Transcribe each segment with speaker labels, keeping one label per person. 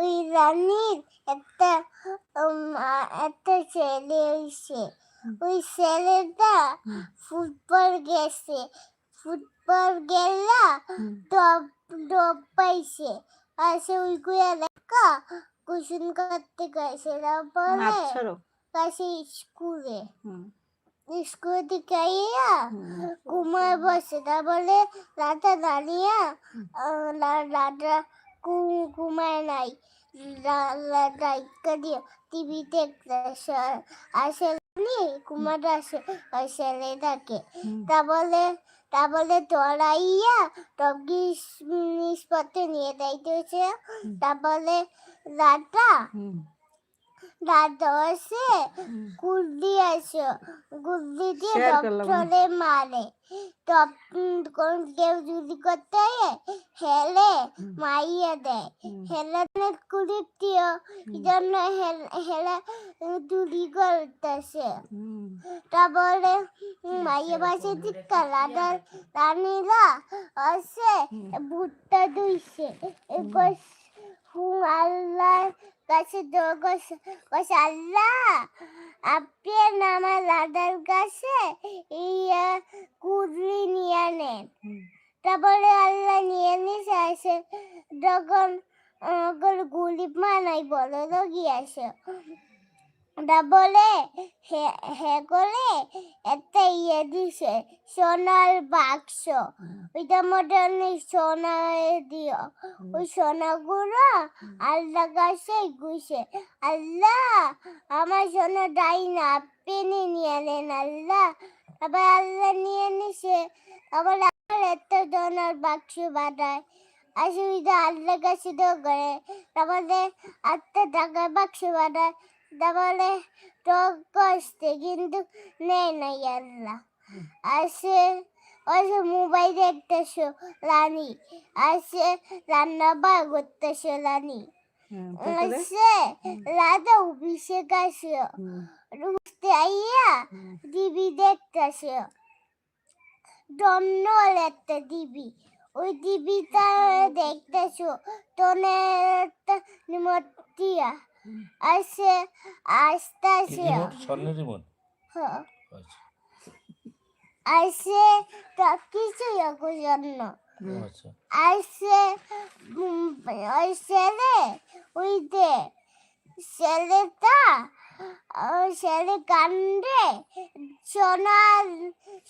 Speaker 1: ওই রানীর একটা একটা ছেলে হয়েছে ওই ছেলেটা ফুটবল গেছে। ফুটবল গেলা টপ টপ পাইছে। আর সে লেখা কুসুন করতে গেছে। তারপরে
Speaker 2: আচ্ছা
Speaker 1: কাছে স্কুলে। স্কুল থেকে আইয়া ঘুমায় বসে। তারপরে রাতে দাঁড়িয়ে রাতে ঘুমায় নাই। রাইকা দিয়ে টিভি আসে আসলে ঘুমাতে আসে ওই তা
Speaker 2: বলে
Speaker 1: তা বলে তোরাইয়া সব জিনিসপত্র নিয়ে যাইতেছে। হয়েছে রাতটা
Speaker 2: বলে
Speaker 1: রাত হচ্ছে
Speaker 2: হুম।
Speaker 1: গুল্লি আছে। গুল্লি দিয়ে ডক্টরে মারে। টপ কোন কেউ যদি করতে হেলে মাইয়া দেয়। হেলে কুড়ি দিও এই জন্য হেলে চুরি করতেছে। তারপরে মাইয়া পাশে দিকা রাধা রানীরা আছে ভুট্টা দুইছে হুম আল্লাহ কাছে কস আল্লাহ আপনি আমার দাদার কাছে ইয়া কুদরি নিয়ে নেন। তারপরে আল্লাহ নিয়ে নিছে আসে যখন গুলি মানাই বলো গিয়েছে তারপরে হে হে করে একটা ইয়ে দিছে, সোনার বাক্স। মধ্যে অনেক সোনা দিও। ওই সোনাগুলো আল্লাহ কাছে গুছে আল্লাহ, আমার সোনা দাই না আপনি নিয়ে নেন আল্লাহ। আবার আল্লাহ নিয়ে নিছে, আবার আবার একটা সোনার বাক্স বানায়। অসুবিধা আল্লাহ কাছে তো করে। তারপরে আটটা টাকার বাক্স বানায়। তারপরে টক কষ্টে কিন্তু নেয় নাই আল্লাহ আসে আসে মোবাইল দেখতেছো রানী আসে রান্না বার করতেছো রানী? আসে রাধা অভিষেক আসে রুখতে আইয়া টিভি দেখতেছে দন্ন একটা টিভি ওই টিভিটা দেখতেছো তোনের নিমতিয়া
Speaker 2: হুম।
Speaker 1: আসে
Speaker 3: কি
Speaker 1: আসতেছে
Speaker 3: রিমোট? স্বর্ণের রিমোট?
Speaker 1: হ্যাঁ,
Speaker 3: আচ্ছা।
Speaker 1: আসে তা কিছু জন্য
Speaker 2: হুম।
Speaker 3: আচ্ছা।
Speaker 1: আসে ওই ছেলে ওই দে ছেলেটা ছেলে কান্দে সোনা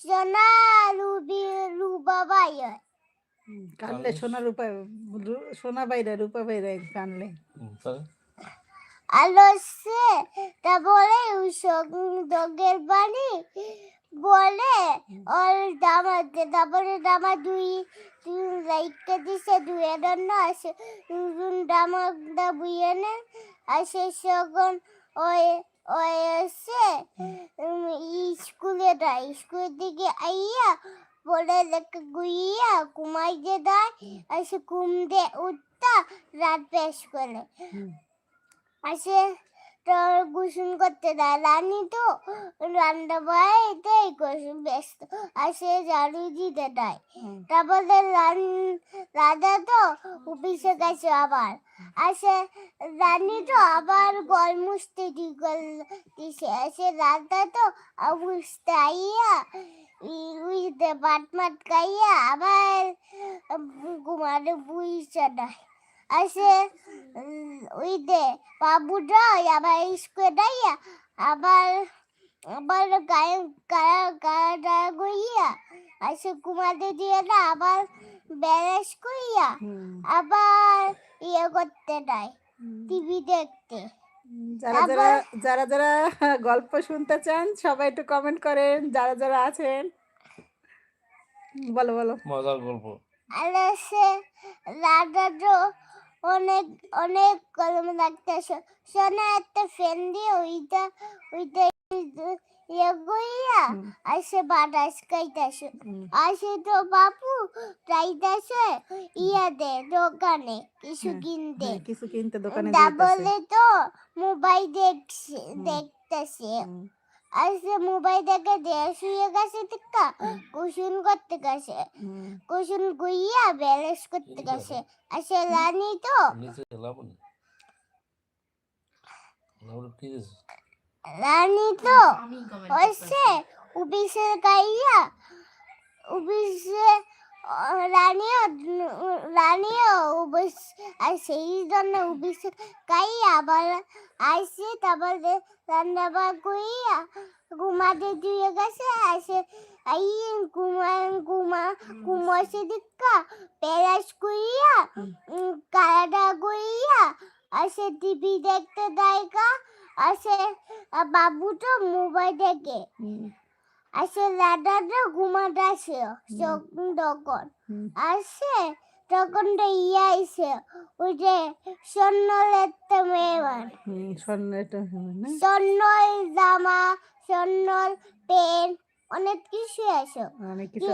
Speaker 1: সোনা রুবি রুবা বাই হয়
Speaker 2: হুম, কানলে সোনা রূপা সোনা বাইরে রূপা বাইরে কানলে
Speaker 3: তাহলে?
Speaker 1: আলো সে তারপরে দগের বাড়ি বলে, ওর দামাতে তারপরে দামা দুই দুই লাইটকে দিছে দুই জন্য আসে দামা দা বুইয়ে নে। আসে সখন ওই ওই এসে স্কুলে দেয় স্কুলের দিকে আইয়া পরে লেখা গুইয়া কুমাই যে দেয় আসে কুম দে উঠতা, রাত পেশ করে। আসে গোসল করতে দেয়। রানী তো রান্না বাড়িতে গোসল ব্যস্ত আসে ঝাড়ু দিতে দেয়। তারপরে রান রাজা তো অফিসে গেছে আবার। আসে রানী তো আবার গল মুছতে গল দিছে আসে রাজা তো অবস্থা আইয়া উইতে পাট মাট খাইয়া আবার ঘুমারে বুঝছে না। আসে ওই দে বাবুটা আবার স্কুলে যাইয়া আবার আবার গায়ে গায়ে গায়ে গায়ে গইয়া আসে ঘুমাতে দিয়ে না আবার কইয়া
Speaker 2: হুম,
Speaker 1: আবার ইয়ে করতে দেয় টিভি দেখতে।
Speaker 2: যারা যারা যারা যারা গল্প শুনতে চান সবাই একটু কমেন্ট করেন যারা যারা আছেন। বলো বলো।
Speaker 3: মজার গল্প।
Speaker 1: আর সে রাজা অনেক অনেক কলম লাগতেছে। সোনা একটা ফ্যান দিয়ে ওইটা ওইটা ইয়ে গইয়া
Speaker 2: হুম,
Speaker 1: আর সে বাতাস খাইতেছে। আর সে তো বাপু ইয়া দে দোকানে কিছু
Speaker 2: হ্যাঁ,
Speaker 1: কিনতে।
Speaker 2: হ্যাঁ, কিছু কিনতে দোকানে
Speaker 1: তা বলে তো মোবাইল দেখছে দেখতেছে।
Speaker 2: হুম,
Speaker 1: আর সে মোবাইল দেখে দিয়ে শুয়ে গেছে টিকা কুসুন করতে গেছে। কুসুন গুইয়া ব্যালেন্স করতে গেছে। আর সে রানী তো? রানী তো? হচ্ছে উবিসে গাইয়া উবিসে রানীও রানীও উবিস আর সেই জন্য উবিসে গাইয়া আবার আইসে তারপরে রান্না বার করিয়া ঘুমাতে দিয়ে গেছে আসে আই ঘুমা ঘুমা ঘুমাসে দিকা পেরাস করিয়া কালাডা করিয়া আসে টিভি দেখতে দেখা আসে বাবু তো মোবাইল দেখে। আসে দাদাটা ঘুমাতে আসে তখন আসে তখন ইয়া আইসে ওই যে স্বর্ণর
Speaker 2: না
Speaker 1: জামা স্বর্ণর পেন অনেক কিছু আছে
Speaker 2: অনেক কিছু?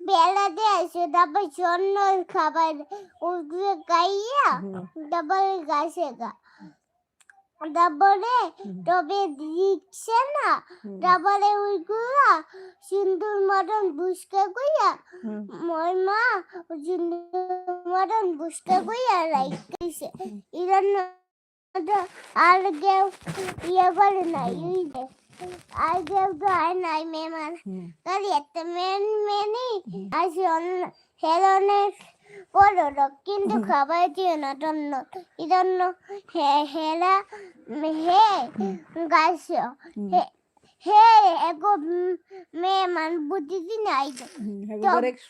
Speaker 1: বেলাতে আছে তারপর স্বর্ণর খাবার ওগুলো গাইয়া তারপরে গাছে গা তারপরে তবে দিচ্ছে না? তারপরে ওইগুলা সিন্দুর মতন বুসকা কইয়া মোর মা সিন্দুর মতন বুসকা কইয়া রাইতেছে ইরন্ন আর কেউ ইয়ে করে নাই ওই যে আর কেউ তো আর নাই মেমান তাহলে একটা মেন মেনি অন্য হেলনের কিন্তু খাবার না জন্য হে হে গাছ হে হে এগো মান দিন আইতো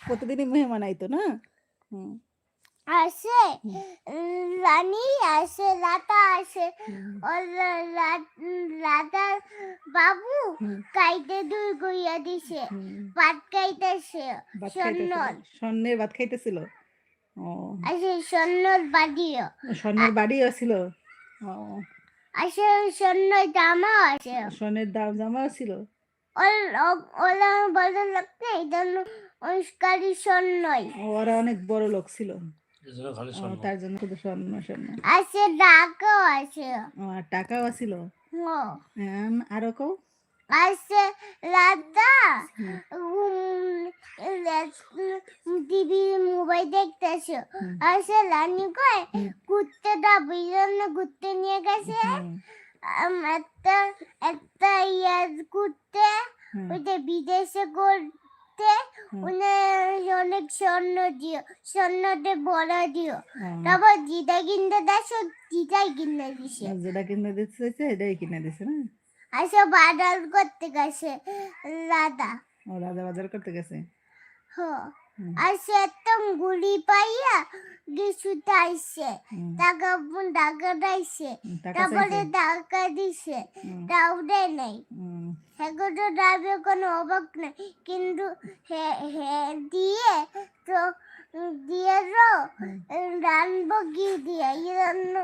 Speaker 2: প্রতিদিনই মেহমান আইতো না?
Speaker 1: আসে রানী আসে লাতা আসে লাতা বাবু কাইতে দুই গইয়া দিছে। ভাত খাইতেছে
Speaker 2: ভাত
Speaker 1: স্বর্ণর
Speaker 2: ভাত খাইতেছিল।
Speaker 1: আসে স্বর্ণর বাড়িও।
Speaker 2: স্বর্ণের বাড়িও ছিল? ও।
Speaker 1: আসে স্বর্ণ জামা আছে।
Speaker 2: স্বর্ণের দাম জামাও ছিল?
Speaker 1: ওরা বড় লোক না এই জন্য অনুষ্কারী স্বর্ণই।
Speaker 2: ওরা অনেক বড় লোক ছিল।
Speaker 3: এই জন্য খালি
Speaker 2: ও,
Speaker 3: স্বর্ণ।
Speaker 2: তার জন্য শুধু স্বর্ণ স্বর্ণ।
Speaker 1: আসে ডাকও আছে।
Speaker 2: আর টাকাও ছিল? হ্যাঁ আরও কও?
Speaker 1: আসে রাধা দেখতেছে? আসে রানী কয়। ঘুরতে যাব এই জন্য ঘুরতে নিয়ে গেছে? একটা একটা ইয়ে ঘুরতে ওইটা বিদেশে করতে অনেক স্বর্ণ দিও স্বর্ণতে বড় দিও। তারপর দিদা কিনতে দেখো দিদাই কিনে দিছে।
Speaker 2: যেটা কিনে দিচ্ছে এটাই কিনে দিছে না?
Speaker 1: আসে বাজার করতে গেছে দাদা
Speaker 2: ও রাজা বাজার করতে গেছে?
Speaker 1: হ।
Speaker 2: হুম,
Speaker 1: আসে একদম গুলি পাইয়া কিছুতে আইসে টাকা টাকা দাইছে তারপরে টাকা দিছে তাও দেয় নাই। সেগুলো ডাবে কোনো অবাক নেই কিন্তু হে হে দিয়ে তো দিয়ে তো রানবো কি দিয়ে? এই জন্য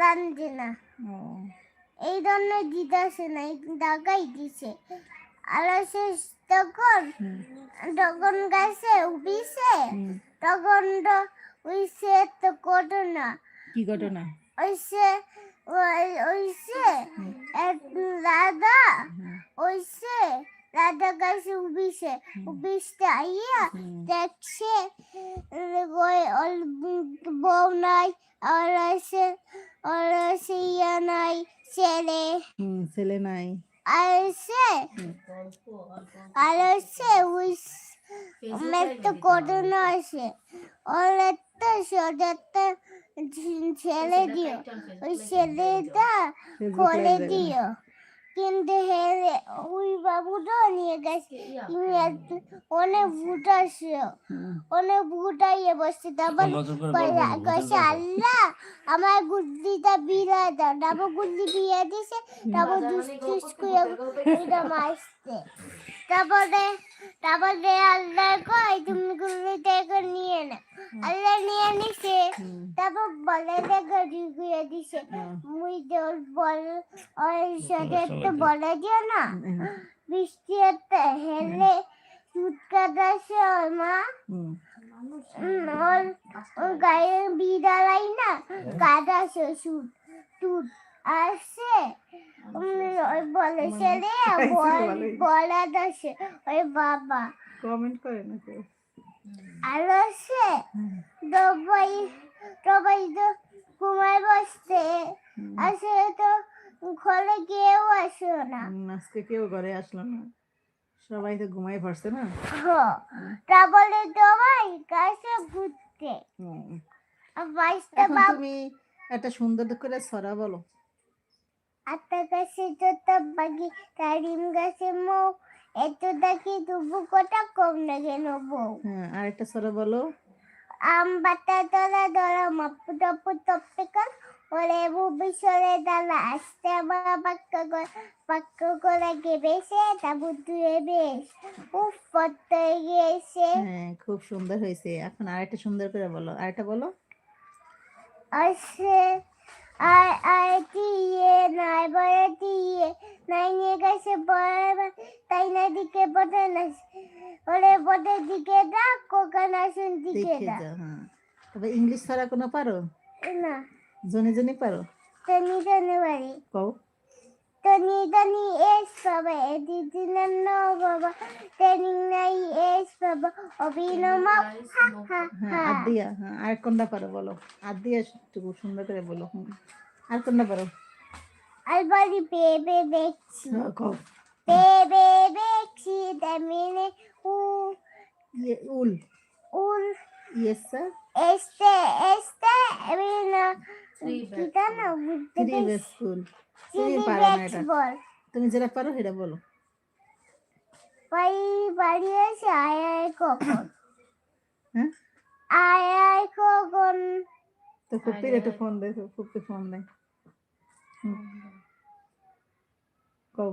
Speaker 1: রানছে না। এই জন্য দিতেছে না এই টাকাই দিছে। আর সে তখন তখন গাছে উবিছে তখন তো উইছে তো করতো না
Speaker 2: কি ঘটনা?
Speaker 1: ওইসে ওই- ওইসে এক দাদা ওইসে দাদা গাছে উবিছে উবিসতে আইয়া দেখছে বউ নাই আর আছে আর আছে ইয়া নাই ছেলে।
Speaker 2: ছেলে নাই।
Speaker 1: আর আছে আর আছে করোনা ওর একটা ছেলে দিও। ওই ছেলেটা
Speaker 2: দেখে।
Speaker 1: দিও। কিন্তু ওই বাবুটা নিয়ে গেছে। অনেক ভূত
Speaker 2: আসে
Speaker 1: অনেক ভূত আইয়ে বসছে। তারপর
Speaker 3: বলব।
Speaker 1: আল্লাহ আমার গুদ্দিটা বিরা দাও। তারপর গুদ্দি বিয়ে দিছে। তারপর দুষ্ট
Speaker 4: মানে গল্প
Speaker 1: করে মারছে। তারপরে তারপরে আল্লাহ কয় তুমি গুদ্দিটা এখন নিয়ে না আল্লাহ নিয়ে নিছে। তারপর বলে দেখে ঢুকিয়ে দিছে। মুই তোর বল ওর সাথে একটা বলে দিও না। বৃষ্টি হেলে সুট কাটাছে ওর মা। ওর গায়ে বিড়ালাই না কাটাছে সুট টুট আসছে ওই বলে ছেলে বল বলা দাসে ওই বাবা।
Speaker 2: কমেন্ট করে না কেউ
Speaker 1: আর
Speaker 2: হুম,
Speaker 1: সবাই সবাই তো ঘুমায়
Speaker 2: হুম,
Speaker 1: আসে তো ঘরে কেউ আসো না।
Speaker 2: আজকে কেউ ঘরে আসলো না। সবাই তো ঘুমাই পড়ছে না।
Speaker 1: বলে তোমার কাছে ঘুরতে।
Speaker 2: তুমি একটা সুন্দর করে ছড়া বলো।
Speaker 1: আত্মা গাছে যত বাগি তারিম গাছে মৌ এত দেখি তবু কটা কম লাগে বউ?
Speaker 2: হ্যাঁ আর একটা ছড়া বলো।
Speaker 1: আম বাতা তলা দলা মাপু টপু টপে কর ওরে বুবি সরে দালা আসতে আবার পাক্কা করে পাক্কা করে গেবেছে তা বুদ্ধুরে বেশ। উফ কত গিয়েছে
Speaker 2: হ্যাঁ খুব সুন্দর হয়েছে। এখন আর একটা সুন্দর করে বলো। আর একটা বলো।
Speaker 1: আসে আর আর দিয়ে নাই বলে দিয়ে নাই নিয়ে গেছে বড় তাই দিকে পথে না ওরে পথে দিকে দা কোকানা শুন দিকে
Speaker 2: দা। হ্যাঁ। তবে ইংলিশ ছাড়া কোনো পারো?
Speaker 1: না।
Speaker 2: জনে জনে পারো?
Speaker 1: তনি জনে পারি।
Speaker 2: কও।
Speaker 1: তনি তনি এস বাবা এদি দিলেন ন বাবা তনি নাই এস বাবা অভিনমা
Speaker 2: হ্যাঁ আর দিয়া হ্যাঁ আর কোনটা পারো বলো? আর দিয়া একটু সুন্দর করে বলো। আর কোনটা পারো?
Speaker 1: আলবাড়ি বেবে দেখছি
Speaker 2: হ্যাঁ,
Speaker 1: বেবে দেখছি তেমিনে উ।
Speaker 2: ইয়ে উল।
Speaker 1: উল।
Speaker 2: Yes sir.
Speaker 1: este este এবিনা। কিটা না বুঝতে
Speaker 2: থ্রি
Speaker 1: পেরেছি।
Speaker 2: বেস উল। তুমি পারো না এটা। তুমি যেটা পারো সেটা বলো।
Speaker 1: বাড়ি বাড়ি আয় আয় কখন?
Speaker 2: হ্যাঁ?
Speaker 1: আয় আয় কখন?
Speaker 2: তো ফুপির একটু ফোন দে তো ফুপি ফোন দে। কও।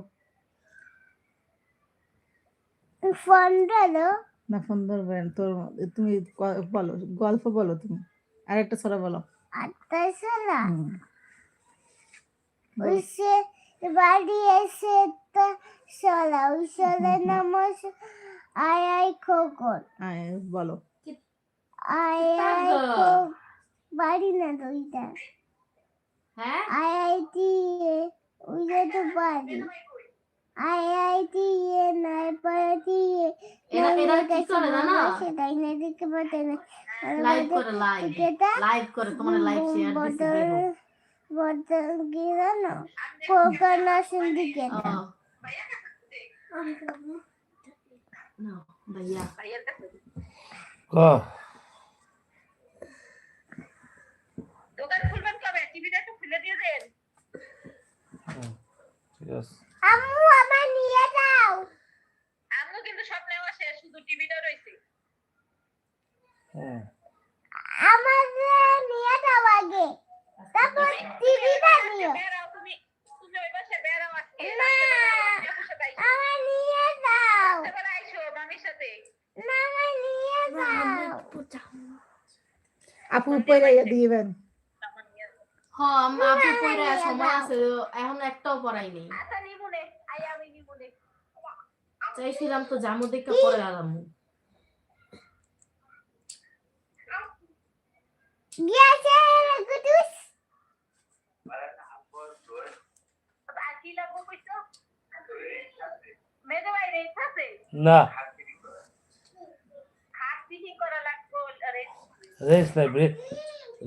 Speaker 1: ফোন দিলো
Speaker 2: না ফোন ধরবে তোর তুমি বলো গল্প বলো তুমি। আর একটা ছড়া বলো। হুম। বলো।
Speaker 1: উসে বাড়ি এসে তা সলা উসলে নামস আয় আয় কখন
Speaker 2: আয়, বলো
Speaker 1: আয় আয় বাড়ি না তো ওইটা
Speaker 3: হ্যাঁ
Speaker 1: আয় আয় দিয়ে ওইটা তো বাড়ি আয় আয় দিয়ে নাই পড়ে দিয়ে
Speaker 3: এরা- এরা কি করে জানো?
Speaker 1: সেটাই না দিকে বলতে না
Speaker 3: লাইভ করে লাইভ লাইভ করে তোমার লাইভ শেয়ার দিছি
Speaker 1: বদল দিকে
Speaker 3: ও না ভাইয়া।
Speaker 4: ক?
Speaker 5: দোকান খুলবেন কবে? টিভিটা একটু খুলে দিয়ে দেন।
Speaker 1: আম্মু আমার নিয়ে যাও।
Speaker 5: আমিও কিন্তু সব নেওয়া শেষ শুধু টিভিটা রয়েছে।
Speaker 4: হ্যাঁ।
Speaker 1: আমার নিয়ে যাও আগে। তারপর টিভিটা নিও। আমার নিয়ে যাও নিয়ে যাও
Speaker 2: আপু দিবেন
Speaker 3: হ আপু পড়ে সময় আছে এখন একটাও পড়াই নেই
Speaker 5: আচ্ছা
Speaker 3: চাইছিলাম তো জামু দেখে পরে আলাম
Speaker 1: গিয়েছে কুটুস
Speaker 5: আর কি লাগবো কইছো মেয়েদের বাইরে ইচ্ছা আছে
Speaker 4: না। রেস নাই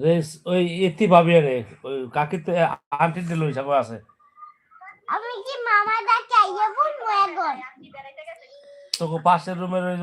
Speaker 4: রেস ওই এতি পাবি রে ওই কাকিতে আন্টিতে লই সব আছে।
Speaker 1: আমি কি মামা দা চাইয়ে বলব এখন?
Speaker 5: আপনি
Speaker 4: তোকে পাশের রুমের ওই